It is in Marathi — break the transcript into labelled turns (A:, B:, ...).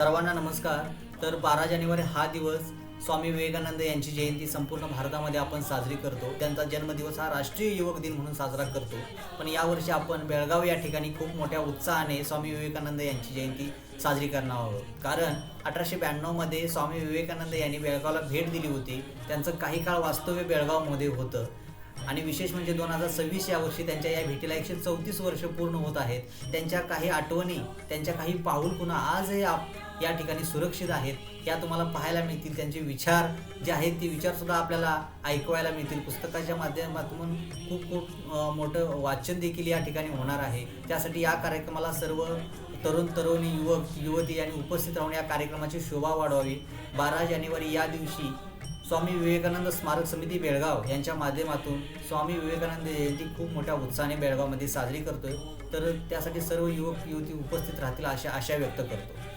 A: सर्वांना नमस्कार. तर बारा जानेवारी हा दिवस स्वामी विवेकानंद यांची जयंती संपूर्ण भारतामध्ये आपण साजरी करतो. त्यांचा जन्मदिवस हा राष्ट्रीय युवक दिन म्हणून साजरा करतो. पण यावर्षी आपण बेळगाव या ठिकाणी खूप मोठ्या उत्साहाने स्वामी विवेकानंद यांची जयंती साजरी करणार आहोत. कारण अठराशे ब्याण्णवमध्ये स्वामी विवेकानंद यांनी बेळगावला भेट दिली होती. त्यांचं काही काळ वास्तव्य बेळगावमध्ये होतं. आणि विशेष म्हणजे दोन हजार सव्वीस या वर्षी त्यांच्या या भेटीला एकशे चौतीस वर्ष पूर्ण होत आहेत. त्यांच्या काही आठवणी त्यांच्या काही पाऊल पुन्हा आजही आप या ठिकाणी सुरक्षित आहेत या तुम्हाला पाहायला मिळतील. त्यांचे विचार जे आहेत ते विचारसुद्धा आपल्याला ऐकवायला मिळतील. पुस्तकाच्या माध्यमातून खूप खूप मोठं वाचन देखील या ठिकाणी होणार आहे. त्यासाठी या कार्यक्रमाला सर्व तरुण तरुणी युवक युवती यांनी उपस्थित राहून या कार्यक्रमाची शोभा वाढवावी. बारा जानेवारी या दिवशी स्वामी विवेकानंद स्मारक समिती बेळगाव यांच्या माध्यमातून स्वामी विवेकानंद जयंती खूप मोठ्या उत्साहाने बेळगावमध्ये साजरी करतोय. तर त्यासाठी सर्व युवक युवती उपस्थित राहतील अशा आशा व्यक्त करतो.